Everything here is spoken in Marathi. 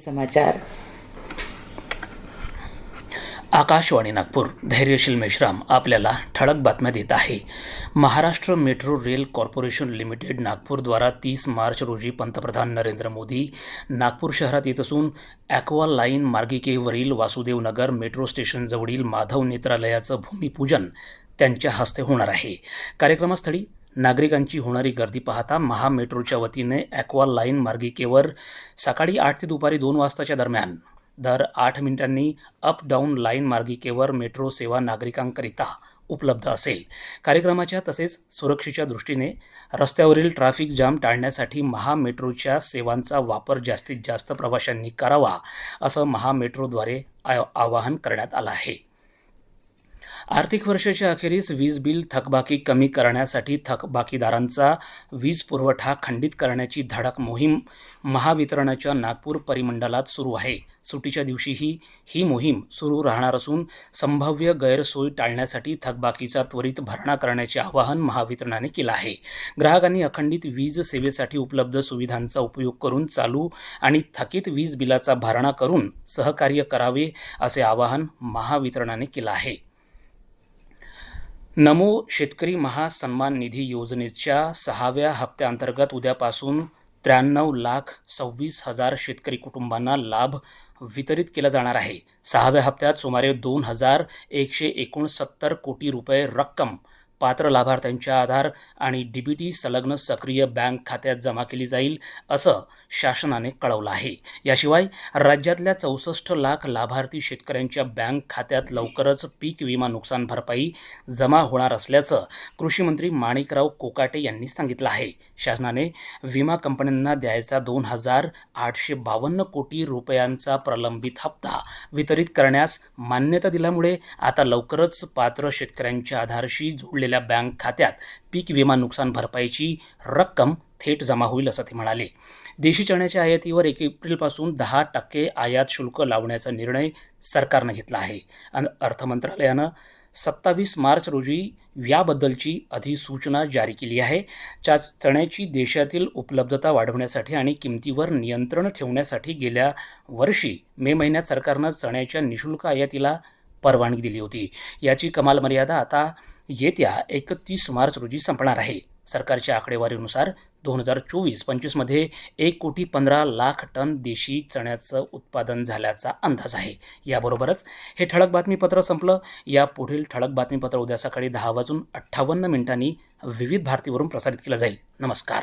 समाचार। आकाशवाणी नागपूर धैर्यशील मेश्राम आपल्याला ठळक बातम्या देत आहे. Maharashtra metro rail corporation limited नागपूरद्वारा तीस मार्च रोजी पंतप्रधान नरेंद्र मोदी नागपूर शहरात येत असून ॲक्वा लाईन मार्गिकेवरील वासुदेवनगर मेट्रो स्टेशनजवळील माधव नेत्रालयाचं भूमिपूजन त्यांच्या हस्ते होणार आहे. कार्यक्रमस्थळी नागरिकांची होणारी गर्दी पाहता महामेट्रोच्या वतीने ॲक्वा लाईन मार्गिकेवर सकाळी आठ ते दुपारी दोन वाजताच्या दरम्यान दर आठ मिनिटांनी अप डाऊन लाईन मार्गिकेवर मेट्रो सेवा नागरिकांकरिता उपलब्ध असेल. कार्यक्रमाच्या तसेच सुरक्षेच्या दृष्टीने रस्त्यावरील ट्रॅफिक जाम टाळण्यासाठी महामेट्रोच्या सेवांचा वापर जास्तीत जास्त प्रवाशांनी करावा असं महामेट्रोद्वारे आ- आवाहन करण्यात आलं आहे. आर्थिक वर्षाच्या अखेरीस वीज बिल थकबाकी कमी करण्यासाठी थकबाकीदारांचा वीज पुरवठा खंडित करण्याची धडक मोहीम महावितरणाच्या नागपूर परिमंडलात सुरू आहे. सुटीच्या दिवशीही ही मोहीम सुरू राहणार असून संभाव्य गैरसोय टाळण्यासाठी थकबाकीचा त्वरित भरणा करण्याचे आवाहन महावितरणाने केलं आहे. ग्राहकांनी अखंडित वीज सेवेसाठी उपलब्ध सुविधांचा उपयोग करून चालू आणि थकीत वीज बिलाचा भरणा करून सहकार्य करावे असे आवाहन महावितरणाने केलं आहे. नमो शेतकरी महासन्मान निधी योजनेच्या सहाव्या हप्त्याअंतर्गत उद्यापासून त्र्याण्णव लाख सव्वीस हजार शेतकरी कुटुंबांना लाभ वितरित केला जाणार आहे. सहाव्या हप्त्यात सुमारे दोन हजार एकशे एकोणसत्तर कोटी रुपये रक्कम पात्र लाभार्थ्यांच्या आधार आणि डीबीटी संलग्न सक्रिय बँक खात्यात जमा केली जाईल असं शासनाने कळवलं आहे. याशिवाय राज्यातल्या चौसष्ट लाख लाभार्थी शेतकऱ्यांच्या बँक खात्यात लवकरच पीक विमा नुकसान भरपाई जमा होणार असल्याचं कृषीमंत्री माणिकराव कोकाटे यांनी सांगितलं आहे. शासनाने विमा कंपन्यांना द्यायचा दोन हजार आठशे बावन्न कोटी रुपयांचा प्रलंबित हप्ता वितरित करण्यास मान्यता दिल्यामुळे आता लवकरच पात्र शेतकऱ्यांच्या आधारशी जोडलेल्या बँक खात्यात पीक विमा नुकसान भरपाईची रक्कम थेट जमा होईल असं ते म्हणाले. देशी चण्याच्या आयातीवर एक एप्रिलपासून दहा टक्के आयात शुल्क लावण्याचा निर्णय सरकारनं घेतला आहे. आणि अर्थ मंत्रालयानं सत्तावीस मार्च रोजी याबद्दलची अधिसूचना जारी केली आहे. च्या चण्याची देशातील उपलब्धता वाढवण्यासाठी आणि किमतीवर नियंत्रण ठेवण्यासाठी गेल्या वर्षी मे महिन्यात सरकारनं चण्याच्या निशुल्क आयातीला परवानगी दिली होती. याची कमाल मर्यादा आता येत्या एकतीस मार्च रोजी संपणार आहे. सरकारच्या आकडेवारीनुसार दोन हजार चोवीस पंचवीसमध्ये एक कोटी पंधरा लाख टन देशी चण्याचं उत्पादन झाल्याचा अंदाज आहे. याबरोबरच हे ठळक बातमीपत्र संपलं. या पुढील ठळक बातमीपत्र उद्या सकाळी दहा वाजून अठ्ठावन्न मिनिटांनी विविध भारतीवरून प्रसारित केलं जाईल. नमस्कार.